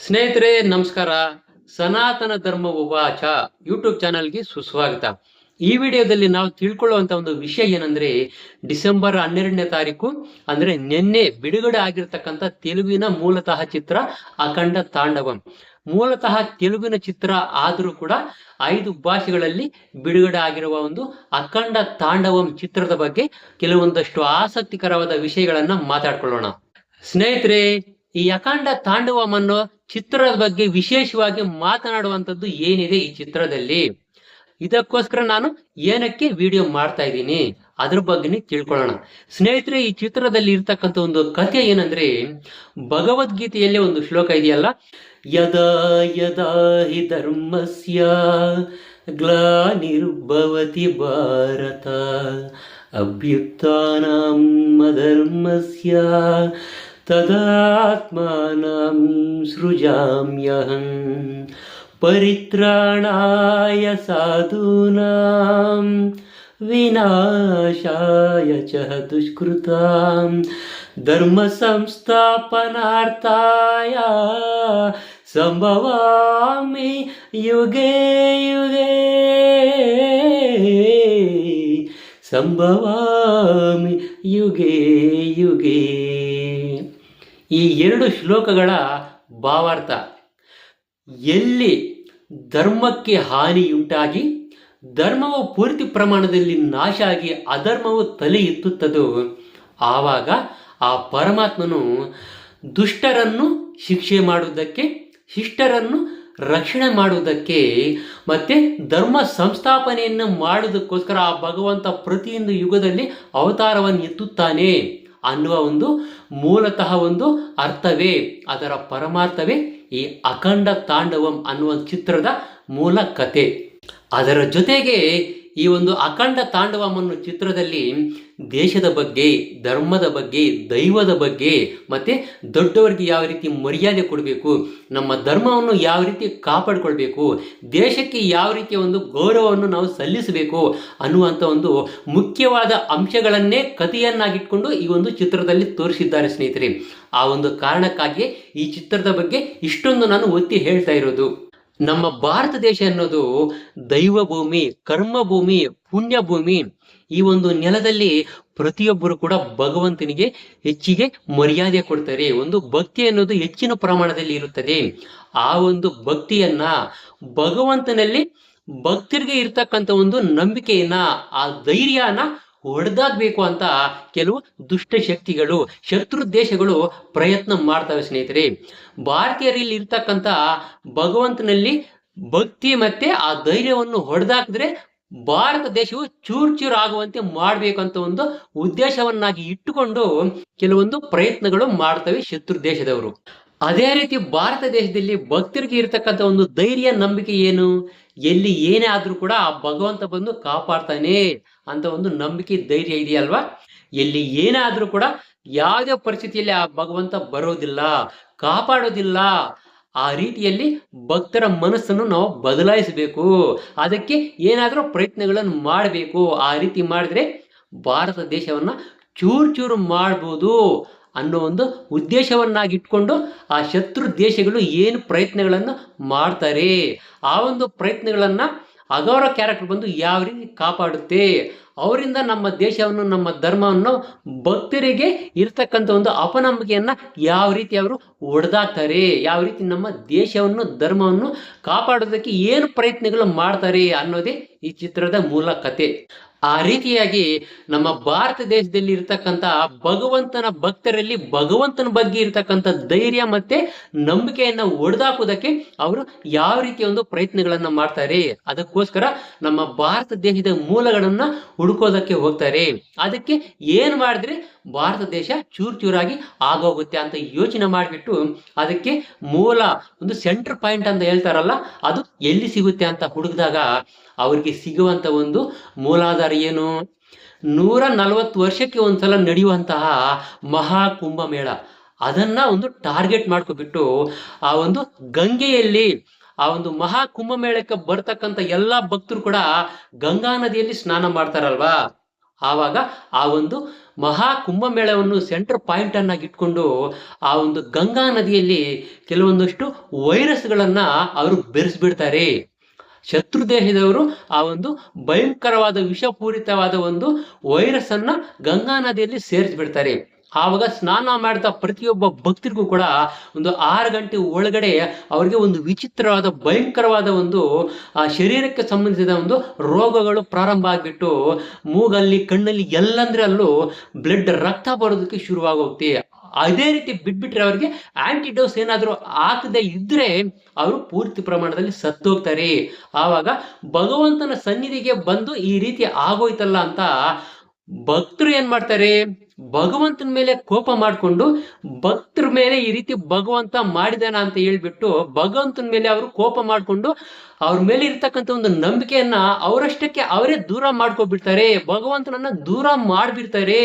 ಸ್ನೇಹಿತರೆ, ನಮಸ್ಕಾರ. ಸನಾತನ ಧರ್ಮ ಉವಾಚ ಯೂಟ್ಯೂಬ್ ಚಾನಲ್ಗೆ ಸುಸ್ವಾಗತ. ಈ ವಿಡಿಯೋದಲ್ಲಿ ನಾವು ತಿಳ್ಕೊಳ್ಳುವಂತ ಒಂದು ವಿಷಯ ಏನಂದ್ರೆ, ಡಿಸೆಂಬರ್ ಹನ್ನೆರಡನೇ ತಾರೀಕು, ಅಂದ್ರೆ ನಿನ್ನೆ ಬಿಡುಗಡೆ ಆಗಿರ್ತಕ್ಕಂಥ ತೆಲುಗಿನ ಮೂಲತಃ ಚಿತ್ರ ಅಖಂಡ ತಾಂಡವಂ. ಮೂಲತಃ ತೆಲುಗಿನ ಚಿತ್ರ ಆದರೂ ಕೂಡ ಐದು ಭಾಷೆಗಳಲ್ಲಿ ಬಿಡುಗಡೆ ಆಗಿರುವ ಒಂದು ಅಖಂಡ ತಾಂಡವಂ ಚಿತ್ರದ ಬಗ್ಗೆ ಕೆಲವೊಂದಷ್ಟು ಆಸಕ್ತಿಕರವಾದ ವಿಷಯಗಳನ್ನ ಮಾತಾಡ್ಕೊಳ್ಳೋಣ. ಸ್ನೇಹಿತರೆ ಈ ಅಖಂಡ ತಾಂಡವಂ ಅನ್ನೋ ಚಿತ್ರದ ಬಗ್ಗೆ ವಿಶೇಷವಾಗಿ ಮಾತನಾಡುವಂಥದ್ದು ಏನಿದೆ ಈ ಚಿತ್ರದಲ್ಲಿ? ಇದಕ್ಕೋಸ್ಕರ ನಾನು ಏನಕ್ಕೆ ವಿಡಿಯೋ ಮಾಡ್ತಾ ಇದ್ದೀನಿ? ಅದ್ರ ಬಗ್ಗೆನೇ ತಿಳ್ಕೊಳ್ಳೋಣ. ಸ್ನೇಹಿತರೆ, ಈ ಚಿತ್ರದಲ್ಲಿ ಇರ್ತಕ್ಕಂಥ ಒಂದು ಕಥೆ ಏನಂದ್ರೆ, ಭಗವದ್ಗೀತೆಯಲ್ಲೇ ಒಂದು ಶ್ಲೋಕ ಇದೆಯಲ್ಲ? ಯದಾ ಯದಾ ಹಿ ಧರ್ಮಸ್ಯ ಗ್ಲಾನಿರ್ಭವತಿ ಭಾರತ, ಅಭ್ಯುತ್ಥಾನಂ ಅಧರ್ಮಸ್ಯ तदात्मानं सृजाम्यहं परित्राणाय साधूनां विनाशाय च दुष्कृतां धर्मसंस्थापनार्थाय सम्भवामि युगे युगे सम्भवामि युगे युगे ಈ ಎರಡು ಶ್ಲೋಕಗಳ ಭಾವಾರ್ಥ. ಎಲ್ಲಿ ಧರ್ಮಕ್ಕೆ ಹಾನಿಯುಂಟಾಗಿ, ಧರ್ಮವು ಪೂರ್ತಿ ಪ್ರಮಾಣದಲ್ಲಿ ನಾಶ ಆಗಿ ಅಧರ್ಮವು ತಲೆ ಎತ್ತುತ್ತದೋ ಆವಾಗ ಆ ಪರಮಾತ್ಮನು ದುಷ್ಟರನ್ನು ಶಿಕ್ಷೆ ಮಾಡುವುದಕ್ಕೆ, ಶಿಷ್ಟರನ್ನು ರಕ್ಷಣೆ ಮಾಡುವುದಕ್ಕೆ ಮತ್ತೆ ಧರ್ಮ ಸಂಸ್ಥಾಪನೆಯನ್ನು ಮಾಡುವುದಕ್ಕೋಸ್ಕರ ಆ ಭಗವಂತ ಪ್ರತಿಯೊಂದು ಯುಗದಲ್ಲಿ ಅವತಾರವನ್ನು ಎತ್ತುತ್ತಾನೆ. ಅನ್ನುವ ಒಂದು ಮೂಲತಃ ಒಂದು ಅರ್ಥವೇ, ಅದರ ಪರಮಾರ್ಥವೇ ಈ ಅಖಂಡ ತಾಂಡವಂ ಅನ್ನುವ ಚಿತ್ರದ ಮೂಲ ಕತೆ ಅದರ ಜೊತೆಗೆ ಈ ಒಂದು ಅಖಂಡ ತಾಂಡವಮ್ಮನ ಚಿತ್ರದಲ್ಲಿ ದೇಶದ ಬಗ್ಗೆ, ಧರ್ಮದ ಬಗ್ಗೆ, ದೈವದ ಬಗ್ಗೆ, ಮತ್ತೆ ದೊಡ್ಡವರಿಗೆ ಯಾವ ರೀತಿ ಮರ್ಯಾದೆ ಕೊಡಬೇಕು, ನಮ್ಮ ಧರ್ಮವನ್ನು ಯಾವ ರೀತಿ ಕಾಪಾಡಿಕೊಳ್ಬೇಕು, ದೇಶಕ್ಕೆ ಯಾವ ರೀತಿಯ ಒಂದು ಗೌರವವನ್ನು ನಾವು ಸಲ್ಲಿಸಬೇಕು ಅನ್ನುವಂಥ ಒಂದು ಮುಖ್ಯವಾದ ಅಂಶಗಳನ್ನೇ ಕಥೆಯನ್ನಾಗಿಟ್ಕೊಂಡು ಈ ಒಂದು ಚಿತ್ರದಲ್ಲಿ ತೋರಿಸಿದ್ದಾರೆ ಸ್ನೇಹಿತರೆ. ಆ ಒಂದು ಕಾರಣಕ್ಕಾಗಿ ಈ ಚಿತ್ರದ ಬಗ್ಗೆ ಇಷ್ಟೊಂದು ನಾನು ಒತ್ತಿ ಹೇಳ್ತಾ ಇರೋದು. ನಮ್ಮ ಭಾರತ ದೇಶ ಅನ್ನೋದು ದೈವ ಭೂಮಿ ಕರ್ಮ ಭೂಮಿ ಪುಣ್ಯ ಭೂಮಿ ಈ ಒಂದು ನೆಲದಲ್ಲಿ ಪ್ರತಿಯೊಬ್ಬರು ಕೂಡ ಭಗವಂತನಿಗೆ ಹೆಚ್ಚಿಗೆ ಮರ್ಯಾದೆ ಕೊಡ್ತಾರೆ. ಒಂದು ಭಕ್ತಿ ಅನ್ನೋದು ಹೆಚ್ಚಿನ ಪ್ರಮಾಣದಲ್ಲಿ ಇರುತ್ತದೆ. ಆ ಒಂದು ಭಕ್ತಿಯನ್ನ ಭಗವಂತನಲ್ಲಿ ಭಕ್ತರಿಗೆ ಇರ್ತಕ್ಕಂಥ ಒಂದು ನಂಬಿಕೆಯನ್ನ, ಆ ಧೈರ್ಯನ ಹೊಡೆದಾಕ್ಬೇಕು ಅಂತ ಕೆಲವು ದುಷ್ಟ ಶಕ್ತಿಗಳು, ಶತ್ರು ದೇಶಗಳು ಪ್ರಯತ್ನ ಮಾಡ್ತವೆ ಸ್ನೇಹಿತರೆ. ಭಾರತೀಯರಲ್ಲಿ ಇರ್ತಕ್ಕಂಥ ಭಗವಂತನಲ್ಲಿ ಭಕ್ತಿ ಮತ್ತೆ ಆ ಧೈರ್ಯವನ್ನು ಹೊಡೆದಾಕಿದ್ರೆ ಭಾರತ ದೇಶವು ಚೂರ್ ಚೂರ್ ಆಗುವಂತೆ ಮಾಡ್ಬೇಕಂತ ಒಂದು ಉದ್ದೇಶವನ್ನಾಗಿ ಇಟ್ಟುಕೊಂಡು ಕೆಲವೊಂದು ಪ್ರಯತ್ನಗಳು ಮಾಡ್ತವೆ ಶತ್ರು ದೇಶದವರು. ಅದೇ ರೀತಿ ಭಾರತ ದೇಶದಲ್ಲಿ ಭಕ್ತರಿಗೆ ಇರ್ತಕ್ಕಂಥ ಒಂದು ಧೈರ್ಯ, ನಂಬಿಕೆ ಏನು? ಎಲ್ಲಿ ಏನೇ ಆದ್ರೂ ಕೂಡ ಆ ಭಗವಂತ ಬಂದು ಕಾಪಾಡ್ತಾನೆ ಅಂತ ಒಂದು ನಂಬಿಕೆ ಧೈರ್ಯ ಇದೆಯಲ್ವಾ? ಎಲ್ಲಿ ಏನೇ ಆದ್ರೂ ಕೂಡ ಯಾವುದೇ ಪರಿಸ್ಥಿತಿಯಲ್ಲಿ ಆ ಭಗವಂತ ಬರೋದಿಲ್ಲ, ಕಾಪಾಡೋದಿಲ್ಲ, ಆ ರೀತಿಯಲ್ಲಿ ಭಕ್ತರ ಮನಸ್ಸನ್ನು ನಾವು ಬದಲಾಯಿಸಬೇಕು. ಅದಕ್ಕೆ ಏನಾದರೂ ಪ್ರಯತ್ನಗಳನ್ನು ಮಾಡಬೇಕು. ಆ ರೀತಿ ಮಾಡಿದ್ರೆ ಭಾರತ ದೇಶವನ್ನ ಚೂರು ಚೂರು ಮಾಡ್ಬೋದು. ಅನ್ನೋ ಒಂದು ಉದ್ದೇಶವನ್ನಾಗಿಟ್ಕೊಂಡು ಆ ಶತ್ರು ದೇಶಗಳು ಏನು ಪ್ರಯತ್ನಗಳನ್ನು ಮಾಡ್ತಾರೆ. ಆ ಒಂದು ಪ್ರಯತ್ನಗಳನ್ನು ಅಗೌರ ಕ್ಯಾರೆಕ್ಟರ್ ಬಂದು ಯಾವ ರೀತಿ ಕಾಪಾಡುತ್ತೆ? ಅವರಿಂದ ನಮ್ಮ ದೇಶವನ್ನು, ನಮ್ಮ ಧರ್ಮವನ್ನು ಭಕ್ತರಿಗೆ ಇರ್ತಕ್ಕಂಥ ಒಂದು ಅಪನಂಬಿಕೆಯನ್ನ ಯಾವ ರೀತಿ ಅವರು ಒಡೆದಾಕ್ತಾರೆ? ಯಾವ ರೀತಿ ನಮ್ಮ ದೇಶವನ್ನು, ಧರ್ಮವನ್ನು ಕಾಪಾಡೋದಕ್ಕೆ ಏನು ಪ್ರಯತ್ನಗಳು ಮಾಡ್ತಾರೆ ಅನ್ನೋದೇ ಈ ಚಿತ್ರದ ಮೂಲ ಕತೆ. ಆ ರೀತಿಯಾಗಿ ನಮ್ಮ ಭಾರತ ದೇಶದಲ್ಲಿ ಇರ್ತಕ್ಕಂಥ ಭಗವಂತನ ಭಕ್ತರಲ್ಲಿ ಭಗವಂತನ ಬಗ್ಗೆ ಇರ್ತಕ್ಕಂಥ ಧೈರ್ಯ ಮತ್ತೆ ನಂಬಿಕೆಯನ್ನ ಒಡೆದಾಕುವುದಕ್ಕೆ ಅವರು ಯಾವ ರೀತಿಯ ಒಂದು ಪ್ರಯತ್ನಗಳನ್ನ ಮಾಡ್ತಾರೆ. ಅದಕ್ಕೋಸ್ಕರ ನಮ್ಮ ಭಾರತ ದೇಶದ ಮೂಲಗಳನ್ನ ಹುಡುಕೋದಕ್ಕೆ ಹೋಗ್ತಾರೆ. ಅದಕ್ಕೆ ಏನು ಮಾಡಿದ್ರೆ ಭಾರತ ದೇಶ ಚೂರ್ ಚೂರಾಗಿ ಆಗೋಗುತ್ತೆ ಅಂತ ಯೋಚನೆ ಮಾಡಿಬಿಟ್ಟು ಅದಕ್ಕೆ ಮೂಲ ಒಂದು ಸೆಂಟರ್ ಪಾಯಿಂಟ್ ಅಂತ ಹೇಳ್ತಾರಲ್ಲ, ಅದು ಎಲ್ಲಿ ಸಿಗುತ್ತೆ ಅಂತ ಹುಡುಕಿದಾಗ ಅವ್ರಿಗೆ ಸಿಗುವಂತ ಒಂದು ಮೂಲಾಧಾರ ಏನು? ನೂರ ನಲವತ್ತು ವರ್ಷಕ್ಕೆ ಒಂದ್ಸಲ ನಡೆಯುವಂತಹ ಮಹಾ ಕುಂಭಮೇಳ ಅದನ್ನ ಒಂದು ಟಾರ್ಗೆಟ್ ಮಾಡ್ಕೊಬಿಟ್ಟು ಆ ಒಂದು ಗಂಗೆಯಲ್ಲಿ ಆ ಒಂದು ಮಹಾ ಕುಂಭಮೇಳಕ್ಕೆ ಬರ್ತಕ್ಕಂತ ಎಲ್ಲಾ ಭಕ್ತರು ಕೂಡ ಗಂಗಾ ನದಿಯಲ್ಲಿ ಸ್ನಾನ ಮಾಡ್ತಾರಲ್ವಾ? ಆವಾಗ ಆ ಒಂದು ಮಹಾ ಕುಂಭಮೇಳವನ್ನು ಸೆಂಟರ್ ಪಾಯಿಂಟ್ ಅನ್ನಾಗಿ ಇಟ್ಕೊಂಡು ಆ ಒಂದು ಗಂಗಾ ನದಿಯಲ್ಲಿ ಕೆಲವೊಂದಷ್ಟು ವೈರಸ್ಗಳನ್ನ ಅವರು ಬೆರೆಸ್ಬಿಡ್ತಾರೆ. ಶತ್ರು ದೇಹದವರು ಆ ಒಂದು ಭಯಂಕರವಾದ ವಿಷಪೂರಿತವಾದ ಒಂದು ವೈರಸ್ ಗಂಗಾ ನದಿಯಲ್ಲಿ ಸೇರಿಸ್ಬಿಡ್ತಾರೆ. ಆವಾಗ ಸ್ನಾನ ಮಾಡಿದ ಪ್ರತಿಯೊಬ್ಬ ಭಕ್ತರಿಗೂ ಕೂಡ ಒಂದು ಆರು ಗಂಟೆ ಒಳಗಡೆ ಅವರಿಗೆ ಒಂದು ವಿಚಿತ್ರವಾದ, ಭಯಂಕರವಾದ ಒಂದು, ಆ ಶರೀರಕ್ಕೆ ಸಂಬಂಧಿಸಿದ ಒಂದು ರೋಗಗಳು ಪ್ರಾರಂಭ ಆಗಿಬಿಟ್ಟು ಮೂಗಲ್ಲಿ, ಕಣ್ಣಲ್ಲಿ ಎಲ್ಲಂದ್ರೆ ಅಲ್ಲೂ ಬ್ಲಡ್ ರಕ್ತ ಬರೋದಕ್ಕೆ ಶುರುವಾಗೋಗುತ್ತೆ. ಅದೇ ರೀತಿ ಬಿಟ್ಬಿಟ್ರೆ ಅವ್ರಿಗೆ ಆಂಟಿಡೋಸ್ ಏನಾದರೂ ಹಾಕದೆ ಇದ್ರೆ ಅವರು ಪೂರ್ತಿ ಪ್ರಮಾಣದಲ್ಲಿ ಸತ್ತೋಗ್ತಾರೆ. ಆವಾಗ ಭಗವಂತನ ಸನ್ನಿಧಿಗೆ ಬಂದು ಈ ರೀತಿ ಆಗೋಯ್ತಲ್ಲ ಅಂತ ಭಕ್ತರು ಏನ್ ಮಾಡ್ತಾರೆ? ಭಗವಂತನ ಮೇಲೆ ಕೋಪ ಮಾಡಿಕೊಂಡು ಭಕ್ತರ ಮೇಲೆ ಈ ರೀತಿ ಭಗವಂತ ಮಾಡಿದಾನ ಅಂತ ಹೇಳ್ಬಿಟ್ಟು ಭಗವಂತನ ಮೇಲೆ ಅವರು ಕೋಪ ಮಾಡಿಕೊಂಡು ಅವ್ರ ಮೇಲೆ ಇರ್ತಕ್ಕಂಥ ಒಂದು ನಂಬಿಕೆಯನ್ನ ಅವರಷ್ಟಕ್ಕೆ ಅವರೇ ದೂರ ಮಾಡ್ಕೊಬಿಡ್ತಾರೆ. ಭಗವಂತನನ್ನ ದೂರ ಮಾಡ್ಬಿಡ್ತಾರೆ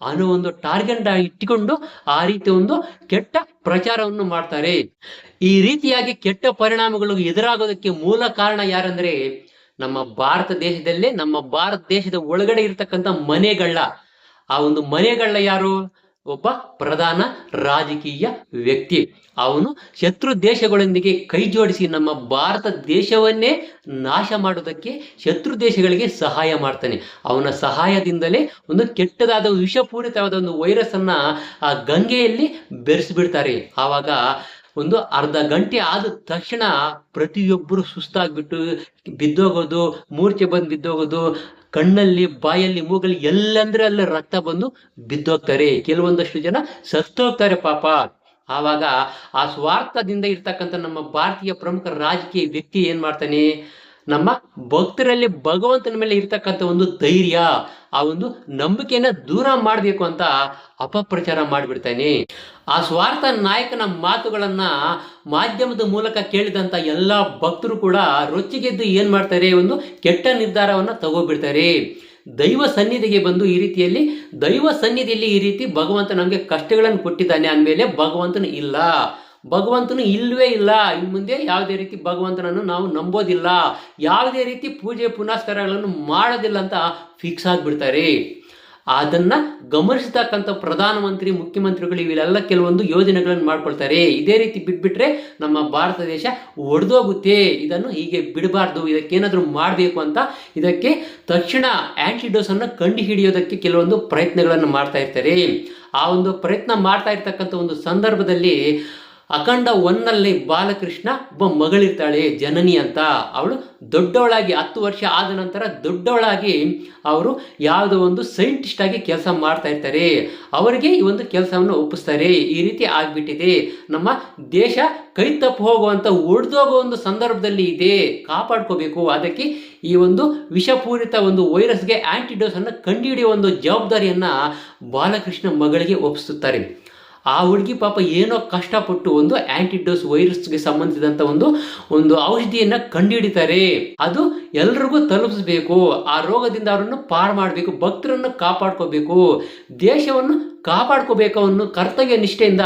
ಅನ್ನೋ ಒಂದು ಟಾರ್ಗೆಟ್ ಇಟ್ಟುಕೊಂಡು ಆ ರೀತಿ ಒಂದು ಕೆಟ್ಟ ಪ್ರಚಾರವನ್ನು ಮಾಡ್ತಾರೆ. ಈ ರೀತಿಯಾಗಿ ಕೆಟ್ಟ ಪರಿಣಾಮಗಳು ಎದುರಾಗೋದಕ್ಕೆ ಮೂಲ ಕಾರಣ ಯಾರಂದ್ರೆ ನಮ್ಮ ಭಾರತ ದೇಶದಲ್ಲೇ ನಮ್ಮ ಭಾರತ ದೇಶದ ಒಳಗಡೆ ಇರ್ತಕ್ಕಂಥ ಮನೆಗಳ ಆ ಒಂದು ಮನೆಗಳ ಯಾರು? ಒಬ್ಬ ಪ್ರಧಾನ ರಾಜಕೀಯ ವ್ಯಕ್ತಿ. ಅವನು ಶತ್ರು ದೇಶಗಳೊಂದಿಗೆ ಕೈ ಜೋಡಿಸಿ ನಮ್ಮ ಭಾರತ ದೇಶವನ್ನೇ ನಾಶ ಮಾಡೋದಕ್ಕೆ ಶತ್ರು ದೇಶಗಳಿಗೆ ಸಹಾಯ ಮಾಡ್ತಾನೆ. ಅವನ ಸಹಾಯದಿಂದಲೇ ಒಂದು ಕೆಟ್ಟದಾದ ವಿಷಪೂರಿತವಾದ ಒಂದು ವೈರಸ್ ಅನ್ನ ಆ ಗಂಗೆಯಲ್ಲಿ ಬೆರೆಸಿಬಿಡ್ತಾರೆ. ಆವಾಗ ಒಂದು ಅರ್ಧ ಗಂಟೆ ಆದ ತಕ್ಷಣ ಪ್ರತಿಯೊಬ್ಬರು ಸುಸ್ತಾಗ್ಬಿಟ್ಟು ಬಿದ್ದೋಗೋದು, ಮೂರ್ಛೆ ಬಂದು ಬಿದ್ದೋಗೋದು ಕಣ್ಣಲ್ಲಿ, ಬಾಯಲ್ಲಿ, ಮೂಗಲ್ಲಿ ಎಲ್ಲಂದ್ರೆ ಅಲ್ಲಿ ರಕ್ತ ಬಂದು ಬಿದ್ದೋಗ್ತಾರೆ. ಕೆಲವೊಂದಷ್ಟು ಜನ ಸತ್ತೋಗ್ತಾರೆ ಪಾಪ. ಆವಾಗ ಆ ಸ್ವಾರ್ಥದಿಂದ ಇರ್ತಕ್ಕಂಥ ನಮ್ಮ ಭಾರತೀಯ ಪ್ರಮುಖ ರಾಜಕೀಯ ವ್ಯಕ್ತಿ ಏನ್ ಮಾಡ್ತಾನೆ? ನಮ್ಮ ಭಕ್ತರಲ್ಲಿ ಭಗವಂತನ ಮೇಲೆ ಇರ್ತಕ್ಕಂಥ ಒಂದು ಧೈರ್ಯ. ಆ ಒಂದು ನಂಬಿಕೆಯನ್ನ ದೂರ ಮಾಡಬೇಕು ಅಂತ ಅಪಪ್ರಚಾರ ಮಾಡಿಬಿಡ್ತಾನೆ. ಆ ಸ್ವಾರ್ಥ ನಾಯಕನ ಮಾತುಗಳನ್ನ ಮಾಧ್ಯಮದ ಮೂಲಕ ಕೇಳಿದಂತ ಎಲ್ಲ ಭಕ್ತರು ಕೂಡ ರೊಚ್ಚಿಗೆದ್ದು ಏನ್ ಮಾಡ್ತಾರೆ? ಒಂದು ಕೆಟ್ಟ ನಿರ್ಧಾರವನ್ನ ತಗೋಬಿಡ್ತಾರೆ. ದೈವ ಸನ್ನಿಧಿಗೆ ಬಂದು ಈ ರೀತಿಯಲ್ಲಿ, ದೈವ ಸನ್ನಿಧಿಯಲ್ಲಿ ಈ ರೀತಿ ಭಗವಂತ ನಮಗೆ ಕಷ್ಟಗಳನ್ನು ಕೊಟ್ಟಿದ್ದಾನೆ ಅಂದಮೇಲೆ ಭಗವಂತನ ಇಲ್ಲ. ಭಗವಂತನು ಇಲ್ಲವೇ ಇಲ್ಲ. ಇನ್ನು ಮುಂದೆ ಯಾವುದೇ ರೀತಿ ಭಗವಂತನನ್ನು ನಾವು ನಂಬೋದಿಲ್ಲ. ಯಾವುದೇ ರೀತಿ ಪೂಜೆ ಪುನಸ್ಕಾರಗಳನ್ನು ಮಾಡೋದಿಲ್ಲ ಅಂತ ಫಿಕ್ಸ್ ಆಗಿಬಿಡ್ತಾರೆ. ಅದನ್ನು ಗಮನಿಸತಕ್ಕಂಥ ಪ್ರಧಾನಮಂತ್ರಿ ಮುಖ್ಯಮಂತ್ರಿಗಳು ಇವೆಲ್ಲ ಕೆಲವೊಂದು ಯೋಜನೆಗಳನ್ನು ಮಾಡ್ಕೊಳ್ತಾರೆ. ಇದೇ ರೀತಿ ಬಿಟ್ಬಿಟ್ರೆ ನಮ್ಮ ಭಾರತ ದೇಶ ಒಡೆದೋಗುತ್ತೆ. ಇದನ್ನು ಹೀಗೆ ಬಿಡಬಾರ್ದು. ಇದಕ್ಕೇನಾದರೂ ಮಾಡಬೇಕು ಅಂತ ಇದಕ್ಕೆ ತಕ್ಷಣ ಆ್ಯಂಟಿಡೋಸನ್ನು ಕಂಡು ಹಿಡಿಯೋದಕ್ಕೆ ಕೆಲವೊಂದು ಪ್ರಯತ್ನಗಳನ್ನು ಮಾಡ್ತಾ ಇರ್ತಾರೆ. ಆ ಒಂದು ಪ್ರಯತ್ನ ಮಾಡ್ತಾ ಇರ್ತಕ್ಕಂಥ ಒಂದು ಸಂದರ್ಭದಲ್ಲಿ ಅಖಂಡ ಒನ್ನಲ್ಲಿ ಬಾಲಕೃಷ್ಣ ಒಬ್ಬ ಮಗಳಿರ್ತಾಳೆ ಜನನಿ ಅಂತ. ಅವಳು ದೊಡ್ಡವಳಾಗಿ ಹತ್ತು ವರ್ಷ ಆದ ನಂತರ ದೊಡ್ಡವಳಾಗಿ ಅವರು ಯಾವುದೋ ಒಂದು ಸೈಂಟಿಸ್ಟ್ ಆಗಿ ಕೆಲಸ ಮಾಡ್ತಾ ಇರ್ತಾರೆ. ಅವರಿಗೆ ಈ ಒಂದು ಕೆಲಸವನ್ನು ಒಪ್ಪಿಸ್ತಾರೆ. ಈ ರೀತಿ ಆಗಿಬಿಟ್ಟಿದೆ. ನಮ್ಮ ದೇಶ ಕೈ ತಪ್ಪು ಹೋಗುವಂತ ಒಡೆದೋಗೋ ಒಂದು ಸಂದರ್ಭದಲ್ಲಿ ಇದೆ. ಕಾಪಾಡ್ಕೋಬೇಕು. ಅದಕ್ಕೆ ಈ ಒಂದು ವಿಷಪೂರಿತ ಒಂದು ವೈರಸ್ಗೆ ಆಂಟಿಡೋಸ್ ಅನ್ನು ಕಂಡುಹಿಡಿಯುವ ಒಂದು ಜವಾಬ್ದಾರಿಯನ್ನ ಬಾಲಕೃಷ್ಣ ಮಗಳಿಗೆ ಒಪ್ಪಿಸುತ್ತಾರೆ. ಆ ಹುಡುಗಿ ಪಾಪ ಏನೋ ಕಷ್ಟಪಟ್ಟು ಒಂದು ಆಂಟಿಡೋಸ್ ವೈರಸ್ಗೆ ಸಂಬಂಧಿಸಿದಂತ ಒಂದು ಒಂದು ಔಷಧಿಯನ್ನ ಕಂಡುಹಿಡಿತಾರೆ. ಅದು ಎಲ್ರಿಗೂ ತಲುಪಿಸ್ಬೇಕು. ಆ ರೋಗದಿಂದ ಅವರನ್ನು ಪಾರು ಮಾಡಬೇಕು, ಭಕ್ತರನ್ನು ಕಾಪಾಡ್ಕೋಬೇಕು, ದೇಶವನ್ನು ಕಾಪಾಡ್ಕೋಬೇಕು ಅನ್ನೋ ಕರ್ತವ್ಯ ನಿಷ್ಠೆಯಿಂದ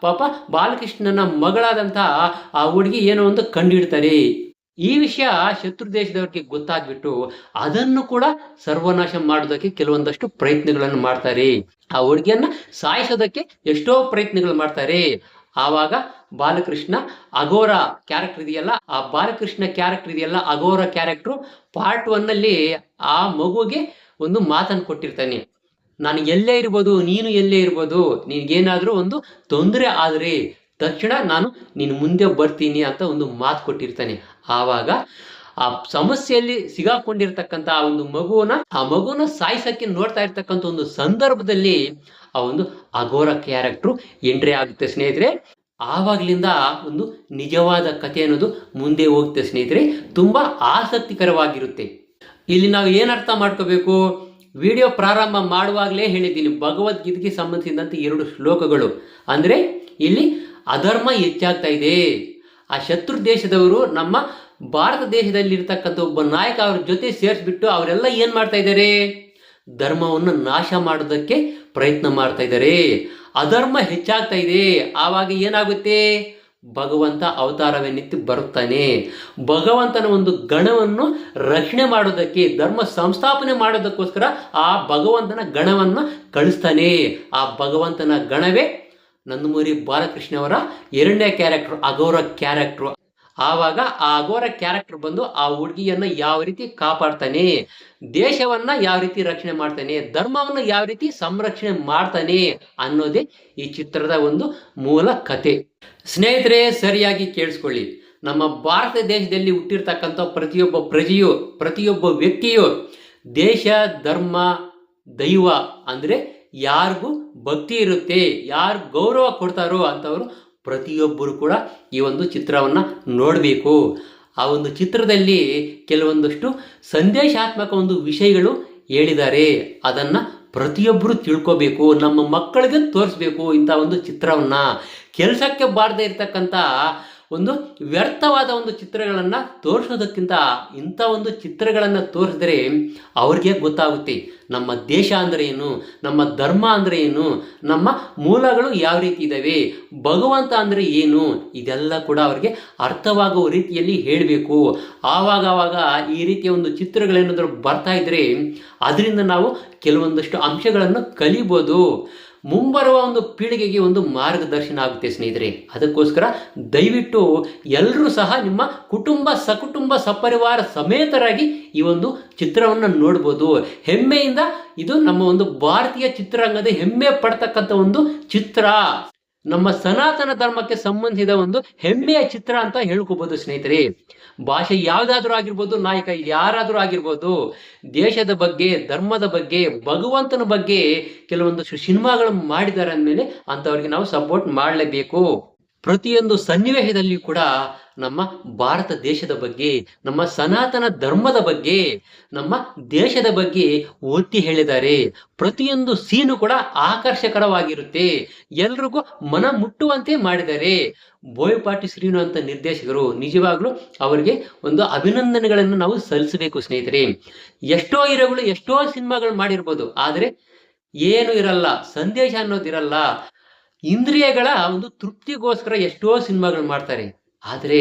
ಪಾಪ ಬಾಲಕೃಷ್ಣನ ಮಗಳಾದಂತಹ ಆ ಹುಡುಗಿ ಏನೋ ಒಂದು ಕಂಡುಹಿಡ್ತಾರೆ. ಈ ವಿಷಯ ಶತ್ರು ದೇಶದವರಿಗೆ ಗೊತ್ತಾಗ್ಬಿಟ್ಟು ಅದನ್ನು ಕೂಡ ಸರ್ವನಾಶ ಮಾಡೋದಕ್ಕೆ ಕೆಲವೊಂದಷ್ಟು ಪ್ರಯತ್ನಗಳನ್ನು ಮಾಡ್ತಾರೆ. ಆ ಹುಡುಗಿಯನ್ನ ಸಾಯಿಸೋದಕ್ಕೆ ಎಷ್ಟೋ ಪ್ರಯತ್ನಗಳು ಮಾಡ್ತಾರೆ. ಆವಾಗ ಬಾಲಕೃಷ್ಣ ಅಘೋರ ಕ್ಯಾರೆಕ್ಟರ್ ಇದೆಯಲ್ಲ, ಆ ಬಾಲಕೃಷ್ಣ ಕ್ಯಾರೆಕ್ಟರ್ ಇದೆಯಲ್ಲ, ಅಘೋರ ಕ್ಯಾರೆಕ್ಟರ್ ಪಾರ್ಟ್ ಒನ್ ಅಲ್ಲಿ ಆ ಮಗುಗೆ ಒಂದು ಮಾತನ್ನು ಕೊಟ್ಟಿರ್ತಾನೆ. ನಾನು ಎಲ್ಲೇ ಇರ್ಬೋದು, ನೀನು ಎಲ್ಲೇ ಇರ್ಬೋದು, ನಿನ್ಗೇನಾದ್ರೂ ಒಂದು ತೊಂದರೆ ಆದರೆ ತಕ್ಷಣ ನಾನು ನೀನು ಮುಂದೆ ಬರ್ತೀನಿ ಅಂತ ಒಂದು ಮಾತು ಕೊಟ್ಟಿರ್ತಾನೆ. ಆವಾಗ ಆ ಸಮಸ್ಯೆಯಲ್ಲಿ ಸಿಗಾಕೊಂಡಿರ್ತಕ್ಕಂಥ ಆ ಒಂದು ಮಗುವನ್ನ, ಆ ಮಗುವನ್ನ ಸಾಯಿಸಕ್ಕೆ ನೋಡ್ತಾ ಇರ್ತಕ್ಕಂಥ ಒಂದು ಸಂದರ್ಭದಲ್ಲಿ ಆ ಒಂದು ಅಘೋರ ಕ್ಯಾರೆಕ್ಟ್ರು ಎಂಟ್ರಿ ಆಗುತ್ತೆ ಸ್ನೇಹಿತರೆ. ಆವಾಗ್ಲಿಂದ ಒಂದು ನಿಜವಾದ ಕಥೆ ಅನ್ನೋದು ಮುಂದೆ ಹೋಗುತ್ತೆ ಸ್ನೇಹಿತರೆ. ತುಂಬಾ ಆಸಕ್ತಿಕರವಾಗಿರುತ್ತೆ. ಇಲ್ಲಿ ನಾವು ಅರ್ಥ ಮಾಡ್ಕೋಬೇಕು? ವಿಡಿಯೋ ಪ್ರಾರಂಭ ಮಾಡುವಾಗಲೇ ಹೇಳಿದ್ದೀನಿ, ಭಗವದ್ಗೀತೆಗೆ ಸಂಬಂಧಿಸಿದಂತೆ ಎರಡು ಶ್ಲೋಕಗಳು. ಅಂದ್ರೆ ಇಲ್ಲಿ ಅಧರ್ಮ ಹೆಚ್ಚಾಗ್ತಾ ಇದೆ. ಆ ಶತ್ರು ದೇಶದವರು ನಮ್ಮ ಭಾರತ ದೇಶದಲ್ಲಿ ಇರ್ತಕ್ಕಂಥ ಒಬ್ಬ ನಾಯಕ ಅವ್ರ ಜೊತೆ ಸೇರಿಸ್ಬಿಟ್ಟು ಅವರೆಲ್ಲ ಏನ್ ಮಾಡ್ತಾ ಇದ್ದಾರೆ? ಧರ್ಮವನ್ನು ನಾಶ ಮಾಡೋದಕ್ಕೆ ಪ್ರಯತ್ನ ಮಾಡ್ತಾ ಇದ್ದಾರೆ. ಅಧರ್ಮ ಹೆಚ್ಚಾಗ್ತಾ ಇದೆ. ಆವಾಗ ಏನಾಗುತ್ತೆ? ಭಗವಂತ ಅವತಾರವೆನ್ನಿತ್ತು ಬರುತ್ತಾನೆ. ಭಗವಂತನ ಒಂದು ಗಣವನ್ನು ರಕ್ಷಣೆ ಮಾಡೋದಕ್ಕೆ, ಧರ್ಮ ಸಂಸ್ಥಾಪನೆ ಮಾಡೋದಕ್ಕೋಸ್ಕರ ಆ ಭಗವಂತನ ಗಣವನ್ನು ಕಳಿಸ್ತಾನೆ. ಆ ಭಗವಂತನ ಗಣವೇ ನಂದಮೂರಿ ಬಾಲಕೃಷ್ಣ ಅವರ ಎರಡನೇ ಕ್ಯಾರೆಕ್ಟರ್ ಅಗೌರ ಕ್ಯಾರೆಕ್ಟರ್ ಆವಾಗ ಆ ಅಘೋರ ಕ್ಯಾರೆಕ್ಟರ್ ಬಂದು ಆ ಹುಡುಗಿಯನ್ನ ಯಾವ ರೀತಿ ಕಾಪಾಡ್ತಾನೆ? ದೇಶವನ್ನ ಯಾವ ರೀತಿ ರಕ್ಷಣೆ ಮಾಡ್ತಾನೆ? ಧರ್ಮವನ್ನ ಯಾವ ರೀತಿ ಸಂರಕ್ಷಣೆ ಮಾಡ್ತಾನೆ? ಅನ್ನೋದೇ ಈ ಚಿತ್ರದ ಒಂದು ಮೂಲ ಕತೆ. ಸ್ನೇಹಿತರೆ, ಸರಿಯಾಗಿ ಕೇಳಿಸ್ಕೊಳ್ಳಿ. ನಮ್ಮ ಭಾರತ ದೇಶದಲ್ಲಿ ಹುಟ್ಟಿರ್ತಕ್ಕಂಥ ಪ್ರತಿಯೊಬ್ಬ ಪ್ರಜೆಯು, ಪ್ರತಿಯೊಬ್ಬ ವ್ಯಕ್ತಿಯು ದೇಶ, ಧರ್ಮ, ದೈವ ಅಂದ್ರೆ ಯಾರಿಗೂ ಭಕ್ತಿ ಇರುತ್ತೆ, ಯಾರು ಗೌರವ ಕೊಡ್ತಾರೋ ಅಂಥವರು ಪ್ರತಿಯೊಬ್ಬರು ಕೂಡ ಈ ಒಂದು ಚಿತ್ರವನ್ನು ನೋಡಬೇಕು. ಆ ಒಂದು ಚಿತ್ರದಲ್ಲಿ ಕೆಲವೊಂದಷ್ಟು ಸಂದೇಶಾತ್ಮಕ ಒಂದು ವಿಷಯಗಳು ಹೇಳಿದ್ದಾರೆ. ಅದನ್ನು ಪ್ರತಿಯೊಬ್ಬರು ತಿಳ್ಕೋಬೇಕು, ನಮ್ಮ ಮಕ್ಕಳಿಗೆ ತೋರಿಸ್ಬೇಕು ಇಂಥ ಒಂದು ಚಿತ್ರವನ್ನು. ಕೆಲಸಕ್ಕೆ ಬಾರದೇ ಇರತಕ್ಕಂಥ ಒಂದು ವ್ಯರ್ಥವಾದ ಒಂದು ಚಿತ್ರಗಳನ್ನು ತೋರಿಸೋದಕ್ಕಿಂತ ಇಂಥ ಒಂದು ಚಿತ್ರಗಳನ್ನು ತೋರಿಸಿದ್ರೆ ಅವ್ರಿಗೆ ಗೊತ್ತಾಗುತ್ತೆ. ನಮ್ಮ ದೇಶ ಅಂದರೆ ಏನು? ನಮ್ಮ ಧರ್ಮ ಅಂದರೆ ಏನು? ನಮ್ಮ ಮೂಲಗಳು ಯಾವ ರೀತಿ ಇದ್ದಾವೆ ಭಗವಂತ ಅಂದರೆ ಏನು? ಇದೆಲ್ಲ ಕೂಡ ಅವ್ರಿಗೆ ಅರ್ಥವಾಗುವ ರೀತಿಯಲ್ಲಿ ಹೇಳಬೇಕು. ಆವಾಗ ಆವಾಗ ಈ ರೀತಿಯ ಒಂದು ಚಿತ್ರಗಳೇನಾದರೂ ಬರ್ತಾ ಇದ್ದರೆ ಅದರಿಂದ ನಾವು ಕೆಲವೊಂದಷ್ಟು ಅಂಶಗಳನ್ನು ಕಲಿಬೋದು. ಮುಂಬರುವ ಒಂದು ಪೀಳಿಗೆಗೆ ಒಂದು ಮಾರ್ಗದರ್ಶನ ಆಗುತ್ತೆ ಸ್ನೇಹಿತರೆ. ಅದಕ್ಕೋಸ್ಕರ ದಯವಿಟ್ಟು ಎಲ್ಲರೂ ಸಹ ನಿಮ್ಮ ಕುಟುಂಬ ಸಕುಟುಂಬ ಸಪರಿವಾರ ಸಮೇತರಾಗಿ ಈ ಒಂದು ಚಿತ್ರವನ್ನು ನೋಡ್ಬೋದು. ಹೆಮ್ಮೆಯಿಂದ ಇದು ನಮ್ಮ ಒಂದು ಭಾರತೀಯ ಚಿತ್ರರಂಗದ ಹೆಮ್ಮೆ ಪಡ್ತಕ್ಕಂಥ ಒಂದು ಚಿತ್ರ. ನಮ್ಮ ಸನಾತನ ಧರ್ಮಕ್ಕೆ ಸಂಬಂಧಿಸಿದ ಒಂದು ಹೆಮ್ಮೆಯ ಚಿತ್ರ ಅಂತ ಹೇಳ್ಕೋಬಹುದು ಸ್ನೇಹಿತರೆ. ಭಾಷೆ ಯಾವುದಾದ್ರೂ ಆಗಿರ್ಬೋದು, ನಾಯಕ ಯಾರಾದರೂ ಆಗಿರ್ಬೋದು, ದೇಶದ ಬಗ್ಗೆ, ಧರ್ಮದ ಬಗ್ಗೆ, ಭಗವಂತನ ಬಗ್ಗೆ ಕೆಲವೊಂದಷ್ಟು ಸಿನಿಮಾಗಳು ಮಾಡಿದ್ದಾರೆ ಅಂದಮೇಲೆ ಅಂಥವ್ರಿಗೆ ನಾವು ಸಪೋರ್ಟ್ ಮಾಡಲೇಬೇಕು. ಪ್ರತಿಯೊಂದು ಸನ್ನಿವೇಶದಲ್ಲಿ ಕೂಡ ನಮ್ಮ ಭಾರತ ದೇಶದ ಬಗ್ಗೆ, ನಮ್ಮ ಸನಾತನ ಧರ್ಮದ ಬಗ್ಗೆ, ನಮ್ಮ ದೇಶದ ಬಗ್ಗೆ ಒತ್ತಿ ಹೇಳಿದ್ದಾರೆ. ಪ್ರತಿಯೊಂದು ಸೀನು ಕೂಡ ಆಕರ್ಷಕರವಾಗಿರುತ್ತೆ. ಎಲ್ರಿಗೂ ಮನ ಮುಟ್ಟುವಂತೆ ಮಾಡಿದ್ದಾರೆ. ಬೋಯಪಾಟಿ ಶ್ರೀನು ಅಂತ ನಿರ್ದೇಶಕರು ನಿಜವಾಗ್ಲೂ ಅವರಿಗೆ ಒಂದು ಅಭಿನಂದನೆಗಳನ್ನು ನಾವು ಸಲ್ಲಿಸಬೇಕು ಸ್ನೇಹಿತರೆ. ಎಷ್ಟೋ ಹೀರೋಗಳು ಎಷ್ಟೋ ಸಿನಿಮಾಗಳು ಮಾಡಿರ್ಬೋದು, ಆದರೆ ಏನು ಇರಲ್ಲ, ಸಂದೇಶ ಅನ್ನೋದಿರಲ್ಲ. ಇಂದ್ರಿಯಗಳ ಒಂದು ತೃಪ್ತಿಗೋಸ್ಕರ ಎಷ್ಟೋ ಸಿನಿಮಾಗಳು ಮಾಡ್ತಾರೆ. ಆದರೆ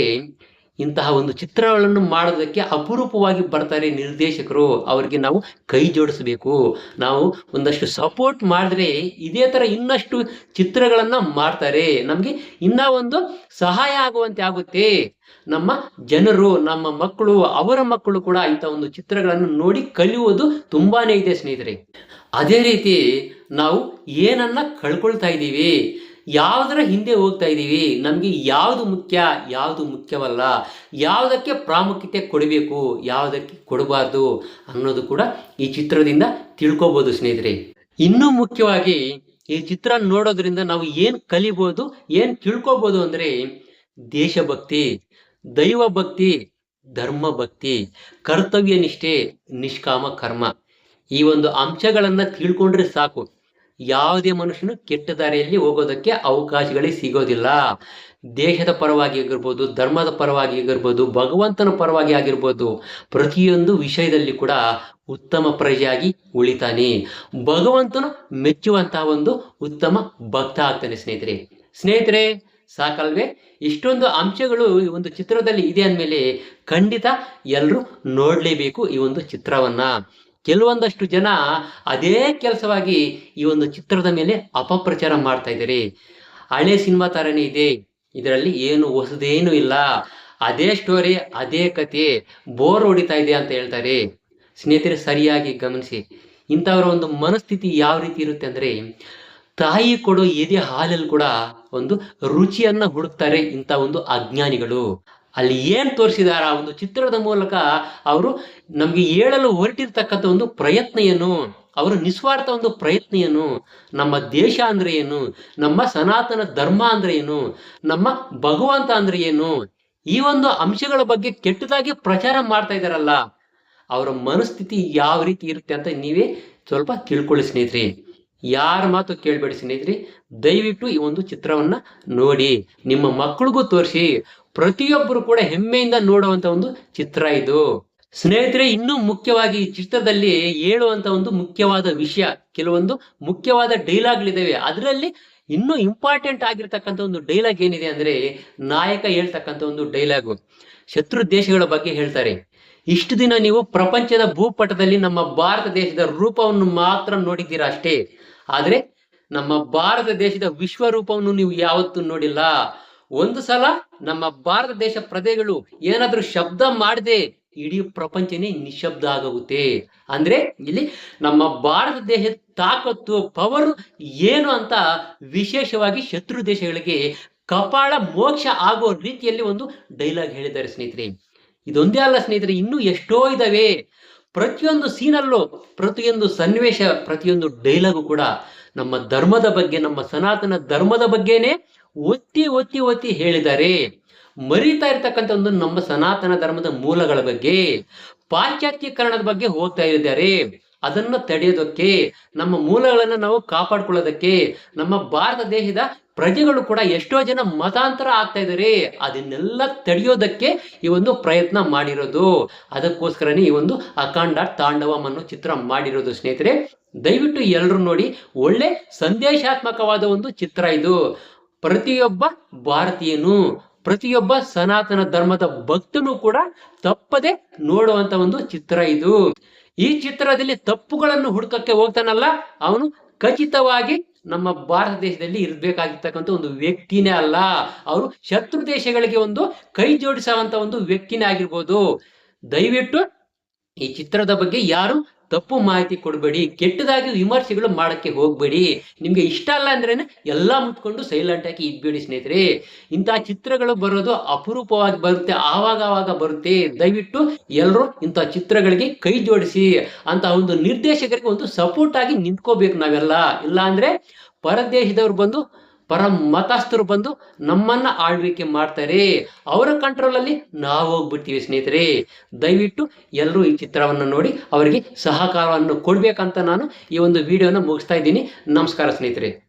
ಇಂತಹ ಒಂದು ಚಿತ್ರಗಳನ್ನು ಮಾಡೋದಕ್ಕೆ ಅಪರೂಪವಾಗಿ ಬರ್ತಾರೆ ನಿರ್ದೇಶಕರು. ಅವರಿಗೆ ನಾವು ಕೈ ಜೋಡಿಸಬೇಕು. ನಾವು ಒಂದಷ್ಟು ಸಪೋರ್ಟ್ ಮಾಡಿದ್ರೆ ಇದೇ ಥರ ಇನ್ನಷ್ಟು ಚಿತ್ರಗಳನ್ನು ಮಾಡ್ತಾರೆ. ನಮಗೆ ಇನ್ನೂ ಒಂದು ಸಹಾಯ ಆಗುವಂತೆ ಆಗುತ್ತೆ. ನಮ್ಮ ಜನರು, ನಮ್ಮ ಮಕ್ಕಳು, ಅವರ ಮಕ್ಕಳು ಕೂಡ ಇಂಥ ಒಂದು ಚಿತ್ರಗಳನ್ನು ನೋಡಿ ಕಲಿಯುವುದು ತುಂಬಾನೇ ಇದೆ ಸ್ನೇಹಿತರೆ. ಅದೇ ರೀತಿ ನಾವು ಏನನ್ನ ಕಳ್ಕೊಳ್ತಾ ಇದ್ದೀವಿ, ಯಾವುದರ ಹಿಂದೆ ಹೋಗ್ತಾ ಇದ್ದೀವಿ, ನಮಗೆ ಯಾವುದು ಮುಖ್ಯ, ಯಾವುದು ಮುಖ್ಯವಲ್ಲ, ಯಾವುದಕ್ಕೆ ಪ್ರಾಮುಖ್ಯತೆ ಕೊಡಬೇಕು, ಯಾವುದಕ್ಕೆ ಕೊಡಬಾರ್ದು ಅನ್ನೋದು ಕೂಡ ಈ ಚಿತ್ರದಿಂದ ತಿಳ್ಕೊಬೋದು ಸ್ನೇಹಿತರೆ. ಇನ್ನೂ ಮುಖ್ಯವಾಗಿ ಈ ಚಿತ್ರ ನೋಡೋದ್ರಿಂದ ನಾವು ಏನು ಕಲಿಬೋದು, ಏನು ತಿಳ್ಕೊಬೋದು ಅಂದರೆ ದೇಶಭಕ್ತಿ ದೈವ ಭಕ್ತಿ ಧರ್ಮ ಭಕ್ತಿ ಕರ್ತವ್ಯ ನಿಷ್ಠೆ ನಿಷ್ಕಾಮ ಕರ್ಮ. ಈ ಒಂದು ಅಂಶಗಳನ್ನು ತಿಳ್ಕೊಂಡ್ರೆ ಸಾಕು. ಯಾವುದೇ ಮನುಷ್ಯನು ಕೆಟ್ಟ ದಾರಿಯಲ್ಲಿ ಹೋಗೋದಕ್ಕೆ ಅವಕಾಶಗಳೇ ಸಿಗೋದಿಲ್ಲ. ದೇಶದ ಪರವಾಗಿ ಆಗಿರ್ಬೋದು, ಧರ್ಮದ ಪರವಾಗಿ ಆಗಿರ್ಬೋದು, ಭಗವಂತನ ಪರವಾಗಿ ಆಗಿರ್ಬೋದು, ಪ್ರತಿಯೊಂದು ವಿಷಯದಲ್ಲಿ ಕೂಡ ಉತ್ತಮ ಪ್ರಜೆಯಾಗಿ ಉಳಿತಾನೆ. ಭಗವಂತನು ಮೆಚ್ಚುವಂತಹ ಒಂದು ಉತ್ತಮ ಭಕ್ತ ಆಗ್ತಾನೆ ಸ್ನೇಹಿತರೆ. ಸ್ನೇಹಿತರೆ, ಸಾಕಲ್ವೇ? ಇಷ್ಟೊಂದು ಅಂಶಗಳು ಈ ಒಂದು ಚಿತ್ರದಲ್ಲಿ ಇದೆ ಅಂದಮೇಲೆ ಖಂಡಿತ ಎಲ್ಲರೂ ನೋಡಲೇಬೇಕು ಈ ಒಂದು ಚಿತ್ರವನ್ನ. ಕೆಲವೊಂದಷ್ಟು ಜನ ಅದೇ ಕೆಲಸವಾಗಿ ಈ ಒಂದು ಚಿತ್ರದ ಮೇಲೆ ಅಪಪ್ರಚಾರ ಮಾಡ್ತಾ ಇದ್ದಾರೆ. ಹಳೆ ಸಿನಿಮಾ ಥರನೇ ಇದೆ. ಇದರಲ್ಲಿ ಏನು ಹೊಸದೇನು ಇಲ್ಲ. ಅದೇ ಸ್ಟೋರಿ ಅದೇ ಕತೆ ಬೋರ್ ಹೊಡಿತಾ ಇದೆ ಅಂತ ಹೇಳ್ತಾರೆ. ಸ್ನೇಹಿತರೆ, ಸರಿಯಾಗಿ ಗಮನಿಸಿ. ಇಂಥವರ ಒಂದು ಮನಸ್ಥಿತಿ ಯಾವ ರೀತಿ ಇರುತ್ತೆ ಅಂದರೆ, ತಾಯಿ ಕೊಡೋ ಎದೆ ಹಾಲಲ್ಲಿ ಕೂಡ ಒಂದು ರುಚಿಯನ್ನ ಹುಡುಕ್ತಾರೆ ಇಂಥ ಒಂದು ಅಜ್ಞಾನಿಗಳು. ಅಲ್ಲಿ ಏನ್ ತೋರಿಸಿದಾರ ಒಂದು ಚಿತ್ರದ ಮೂಲಕ ಅವರು ನಮಗೆ ಹೇಳಲು ಹೊರಟಿರ್ತಕ್ಕಂಥ ಒಂದು ಪ್ರಯತ್ನ ಏನು? ಅವರ ನಿಸ್ವಾರ್ಥ ಒಂದು ಪ್ರಯತ್ನ ಏನು? ನಮ್ಮ ದೇಶ ಅಂದ್ರೆ ಏನು? ನಮ್ಮ ಸನಾತನ ಧರ್ಮ ಅಂದ್ರೆ ಏನು? ನಮ್ಮ ಭಗವಂತ ಅಂದ್ರೆ ಏನು? ಈ ಒಂದು ಅಂಶಗಳ ಬಗ್ಗೆ ಕೆಟ್ಟದಾಗಿ ಪ್ರಚಾರ ಮಾಡ್ತಾ ಇದಾರಲ್ಲ. ಅವರ ಮನಸ್ಥಿತಿ ಯಾವ ರೀತಿ ಇರುತ್ತೆ ಅಂತ ನೀವೇ ಸ್ವಲ್ಪ ತಿಳ್ಕೊಳ್ಳಿ ಸ್ನೇಹಿತರೆ. ಯಾರ ಮಾತು ಕೇಳಬೇಡಿ ಸ್ನೇಹಿತರೆ. ದಯವಿಟ್ಟು ಈ ಒಂದು ಚಿತ್ರವನ್ನ ನೋಡಿ. ನಿಮ್ಮ ಮಕ್ಕಳಿಗೂ ತೋರಿಸಿ. ಪ್ರತಿಯೊಬ್ಬರು ಕೂಡ ಹೆಮ್ಮೆಯಿಂದ ನೋಡುವಂತ ಒಂದು ಚಿತ್ರ ಇದು. ಸ್ನೇಹಿತರೆ, ಇನ್ನೂ ಮುಖ್ಯವಾಗಿ ಈ ಚಿತ್ರದಲ್ಲಿ ಹೇಳುವಂತ ಒಂದು ಮುಖ್ಯವಾದ ವಿಷಯ, ಕೆಲವೊಂದು ಮುಖ್ಯವಾದ ಡೈಲಾಗ್ ಇದಾವೆ ಅದರಲ್ಲಿ ಇನ್ನೂ ಇಂಪಾರ್ಟೆಂಟ್ ಆಗಿರ್ತಕ್ಕಂಥ ಒಂದು ಡೈಲಾಗ್ ಏನಿದೆ ಅಂದ್ರೆ ನಾಯಕ ಹೇಳ್ತಕ್ಕಂತ ಒಂದು ಡೈಲಾಗು. ಶತ್ರು ದೇಶಗಳ ಬಗ್ಗೆ ಹೇಳ್ತಾರೆ. ಇಷ್ಟು ದಿನ ನೀವು ಪ್ರಪಂಚದ ಭೂಪಟದಲ್ಲಿ ನಮ್ಮ ಭಾರತ ದೇಶದ ರೂಪವನ್ನು ಮಾತ್ರ ನೋಡಿದ್ದೀರಾ ಅಷ್ಟೇ. ಆದ್ರೆ ನಮ್ಮ ಭಾರತ ದೇಶದ ವಿಶ್ವ ರೂಪವನ್ನು ನೀವು ಯಾವತ್ತೂ ನೋಡಿಲ್ಲ. ಒಂದು ಸಲ ನಮ್ಮ ಭಾರತ ದೇಶ ಪ್ರಜೆಗಳು ಏನಾದ್ರೂ ಶಬ್ದ ಮಾಡದೆ ಇಡೀ ಪ್ರಪಂಚನೇ ನಿಶಬ್ದ ಆಗುತ್ತೆ ಅಂದ್ರೆ ಇಲ್ಲಿ ನಮ್ಮ ಭಾರತ ದೇಶದ ತಾಕತ್ತು ಪವರ್ ಏನು ಅಂತ ವಿಶೇಷವಾಗಿ ಶತ್ರು ದೇಶಗಳಿಗೆ ಕಪಾಳ ಮೋಕ್ಷ ಆಗೋ ರೀತಿಯಲ್ಲಿ ಒಂದು ಡೈಲಾಗ್ ಹೇಳಿದ್ದಾರೆ ಸ್ನೇಹಿತರೆ. ಇದೊಂದೇ ಅಲ್ಲ ಸ್ನೇಹಿತರೆ, ಇನ್ನೂ ಎಷ್ಟೋ ಇದಾವೆ. ಪ್ರತಿಯೊಂದು ಸೀನಲ್ಲೂ, ಪ್ರತಿಯೊಂದು ಸನ್ನಿವೇಶ, ಪ್ರತಿಯೊಂದು ಡೈಲಾಗು ಕೂಡ ನಮ್ಮ ಧರ್ಮದ ಬಗ್ಗೆ, ನಮ್ಮ ಸನಾತನ ಧರ್ಮದ ಬಗ್ಗೆನೆ ಒತ್ತಿ ಒತ್ತಿ ಒತ್ತಿ ಹೇಳಿದ್ದಾರೆ ಮರಿತಾ ಇರ್ತಕ್ಕಂಥ ಒಂದು ನಮ್ಮ ಸನಾತನ ಧರ್ಮದ ಮೂಲಗಳ ಬಗ್ಗೆ, ಪಾಶ್ಚಾತ್ಯೀಕರಣದ ಬಗ್ಗೆ ಹೋಗ್ತಾ ಇದ್ದಾರೆ. ಅದನ್ನ ತಡೆಯೋದಕ್ಕೆ, ನಮ್ಮ ಮೂಲಗಳನ್ನು ನಾವು ಕಾಪಾಡ್ಕೊಳ್ಳೋದಕ್ಕೆ, ನಮ್ಮ ಭಾರತ ದೇಶದ ಪ್ರಜೆಗಳು ಕೂಡ ಎಷ್ಟೋ ಜನ ಮತಾಂತರ ಆಗ್ತಾ ಇದ್ದಾರೆ. ಅದನ್ನೆಲ್ಲ ತಡೆಯೋದಕ್ಕೆ ಈ ಒಂದು ಪ್ರಯತ್ನ ಮಾಡಿರೋದು. ಅದಕ್ಕೋಸ್ಕರನೇ ಈ ಒಂದು ಅಖಂಡ ತಾಂಡವಂ ಅನ್ನೋ ಚಿತ್ರ ಮಾಡಿರೋದು ಸ್ನೇಹಿತರೆ. ದಯವಿಟ್ಟು ಎಲ್ಲರೂ ನೋಡಿ, ಒಳ್ಳೆ ಸಂದೇಶಾತ್ಮಕವಾದ ಒಂದು ಚಿತ್ರ ಇದು. ಪ್ರತಿಯೊಬ್ಬ ಭಾರತೀಯನು, ಪ್ರತಿಯೊಬ್ಬ ಸನಾತನ ಧರ್ಮದ ಭಕ್ತನು ಕೂಡ ತಪ್ಪದೆ ನೋಡುವಂತ ಒಂದು ಚಿತ್ರ ಇದು. ಈ ಚಿತ್ರದಲ್ಲಿ ತಪ್ಪುಗಳನ್ನು ಹುಡುಕಕ್ಕೆ ಹೋಗ್ತಾನಲ್ಲ, ಅವನು ಖಚಿತವಾಗಿ ನಮ್ಮ ಭಾರತ ದೇಶದಲ್ಲಿ ಇರ್ಬೇಕಾಗಿರ್ತಕ್ಕಂಥ ಒಂದು ವ್ಯಕ್ತಿನೇ ಅಲ್ಲ. ಅವರು ಶತ್ರು ದೇಶಗಳಿಗೆ ಒಂದು ಕೈ ಜೋಡಿಸುವಂತ ಒಂದು ವ್ಯಕ್ತಿನೇ ಆಗಿರ್ಬೋದು. ದಯವಿಟ್ಟು ಈ ಚಿತ್ರದ ಬಗ್ಗೆ ಯಾರು ತಪ್ಪು ಮಾಹಿತಿ ಕೊಡಬೇಡಿ, ಕೆಟ್ಟದಾಗಿ ವಿಮರ್ಶೆಗಳು ಮಾಡಕ್ಕೆ ಹೋಗ್ಬೇಡಿ. ನಿಮಗೆ ಇಷ್ಟ ಅಲ್ಲ ಅಂದ್ರೆ ಎಲ್ಲ ಮುಟ್ಕೊಂಡು ಸೈಲೆಂಟ್ ಆಗಿ ಇದ್ಬೇಡಿ ಸ್ನೇಹಿತರೆ. ಇಂತಹ ಚಿತ್ರಗಳು ಬರೋದು ಅಪರೂಪವಾಗಿ ಬರುತ್ತೆ, ಆವಾಗ ಆವಾಗ ಬರುತ್ತೆ. ದಯವಿಟ್ಟು ಎಲ್ಲರೂ ಇಂಥ ಚಿತ್ರಗಳಿಗೆ ಕೈ ಜೋಡಿಸಿ. ಅಂತ ಒಂದು ನಿರ್ದೇಶಕರಿಗೆ ಒಂದು ಸಪೋರ್ಟ್ ಆಗಿ ನಿಂತ್ಕೋಬೇಕು ನಾವೆಲ್ಲ. ಇಲ್ಲ ಅಂದ್ರೆ ಪರದೇಶದವ್ರು ಬಂದು ಪರ ಮತಸ್ಥರು ಬಂದು ನಮ್ಮನ್ನ ಆಳ್ವಿಕೆ ಮಾಡ್ತಾರೆ. ಅವರ ಕಂಟ್ರೋಲ್ ಅಲ್ಲಿ ನಾವು ಹೋಗ್ಬಿಡ್ತೀವಿ ಸ್ನೇಹಿತರೆ. ದಯವಿಟ್ಟು ಎಲ್ಲರೂ ಈ ಚಿತ್ರವನ್ನು ನೋಡಿ ಅವರಿಗೆ ಸಹಕಾರವನ್ನು ಕೊಡ್ಬೇಕಂತ ನಾನು ಈ ಒಂದು ವಿಡಿಯೋನ ಮುಗಿಸ್ತಾ ಇದ್ದೀನಿ. ನಮಸ್ಕಾರ ಸ್ನೇಹಿತರೆ.